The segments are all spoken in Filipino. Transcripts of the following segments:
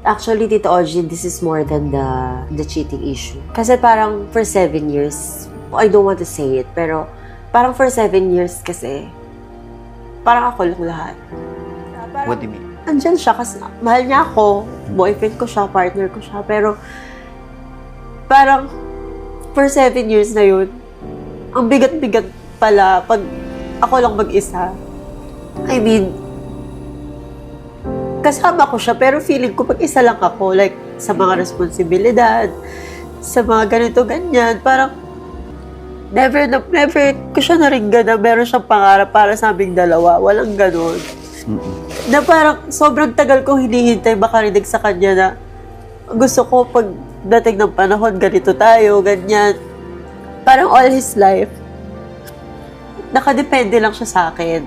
Actually, Tito Audrey, this is more than the the cheating issue. Kasi parang for seven years, I don't want to say it, pero parang for seven years kasi, parang ako lang lahat. What do you mean? Andyan siya kasi mahal niya ako, boyfriend ko siya, partner ko siya, pero parang for seven years na yun, ang bigat-bigat pala pag ako lang mag-isa. I mean, kasama ko siya, pero feeling ko pag isa lang ako, like, sa mga responsibilidad, sa mga ganito, ganyan, parang, never na, never ko siya naringgan na meron siyang pangarap para sa aming dalawa. Walang ganon. Mm-mm. Na parang sobrang tagal kong hinihintay makarinig sa kanya na gusto ko pag dating ng panahon, ganito tayo, ganyan. Parang all his life, nakadepende lang siya sa akin.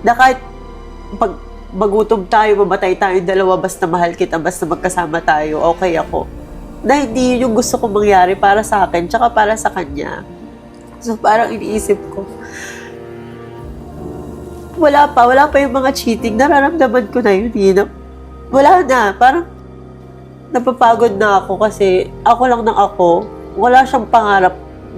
Na kahit pag magutom tayo, mamatay tayo dalawa, basta mahal kita, basta magkasama tayo, okay ako. Na hindi yun yung gusto kong mangyari para sa akin, tsaka para sa kanya. So parang iniisip ko, wala pa, wala pa yung mga cheating, nararamdaman ko na yun, eh, na, wala na, parang napapagod na ako kasi ako lang ng ako, wala siyang pangarap.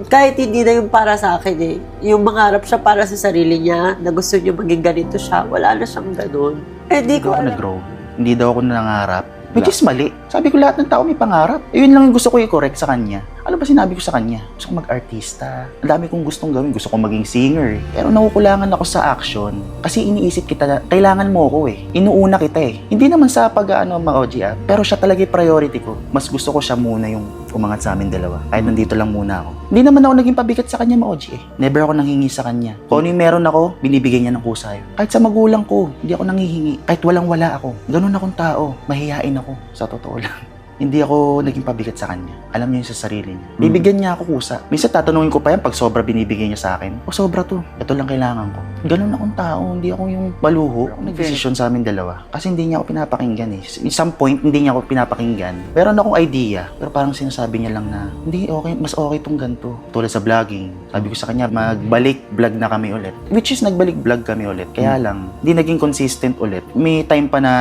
Kahit hindi na yung para sa akin eh. Yung mangarap siya para sa sarili niya, na gusto niya maging ganito siya, wala na siyang ganun. Eh, di Hindi ko ako alam. nag-grow. Hindi daw ako nangarap. Which is mali. Sabi ko lahat ng tao may pangarap. Eh, yun lang yung gusto ko i-correct sa kanya. Ano ba sinabi ko sa kanya? Gusto ko mag-artista. Ang dami kong gustong gawin. Gusto ko maging singer. Pero nakukulangan ako sa action. Kasi iniisip kita na kailangan mo ako eh. Inuuna kita eh. Hindi naman sa pag ano, mga OG ah. Pero siya talaga yung priority ko. Mas gusto ko siya muna yung umangat sa amin dalawa. Kahit nandito lang muna ako. Hindi naman ako naging pabigat sa kanya, mga OG eh. Never ako nanghingi sa kanya. Kung ano yung meron ako, binibigay niya ng kusayo. Kahit sa magulang ko, hindi ako nanghihingi. Kahit walang-wala ako. Ganun akong tao. Mahihain ako. Sa totoo lang. Hindi ako naging pabigat sa kanya. Alam niya yun sa sarili niya. Bibigyan niya ako kusa. Minsan tatanungin ko pa yan pag sobra binibigay niya sa akin. O sobra to. Ito lang kailangan ko. Ganun akong tao. Hindi ako yung maluho. Ako nag-desisyon sa amin dalawa. Kasi hindi niya ako pinapakinggan eh. In some point, hindi niya ako pinapakinggan. Meron akong idea. Pero parang sinasabi niya lang na, hindi okay, mas okay tong ganito. Tulad sa vlogging. Sabi ko sa kanya, magbalik vlog na kami ulit. Which is nagbalik vlog kami ulit. Kaya lang, hindi naging consistent ulit. May time pa na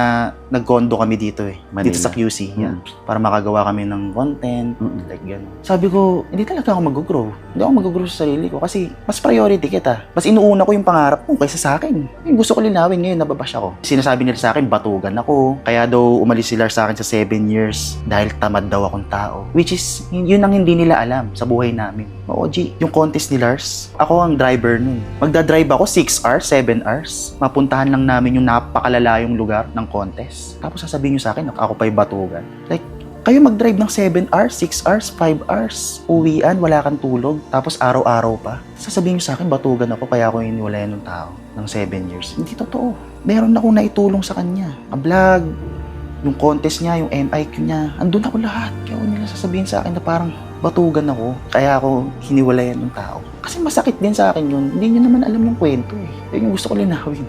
nagkondo kami dito eh. Dito Manila. sa QC. Yan. Para makagawa kami ng content. Like gano'n. Sabi ko, hindi talaga ako mag-grow. Hindi ako mag-grow sa sarili ko kasi mas priority kita. Mas inuuna ko yung pangarap mo kaysa sa akin. Yung gusto ko linawin ngayon, nababash ako. Sinasabi nila sa akin, batugan ako. Kaya daw umalis sila sa akin sa 7 years dahil tamad daw akong tao. Which is, yun ang hindi nila alam sa buhay namin. O, OG, yung contest ni Lars, ako ang driver nun. Magdadrive ako 6 hours, 7 hours. Mapuntahan lang namin yung napakalalayong lugar ng contest. Tapos sasabihin nyo sa akin, ako pa yung batugan. Like, kayo mag-drive ng 7 hours, 6 hours, 5 hours. Uwian, wala kang tulog. Tapos araw-araw pa. Sasabihin nyo sa akin, batugan ako kaya ako iniwalayan ng tao ng 7 years. Hindi totoo. Meron akong naitulong sa kanya. Ang vlog, yung contest niya, yung MIQ niya, andun ako lahat. Kaya nila sasabihin sa akin na parang batugan ako, kaya ako hiniwalayan ng tao. Kasi masakit din sa akin yun. Hindi niyo naman alam yung kwento eh. Yun yung gusto ko linawin.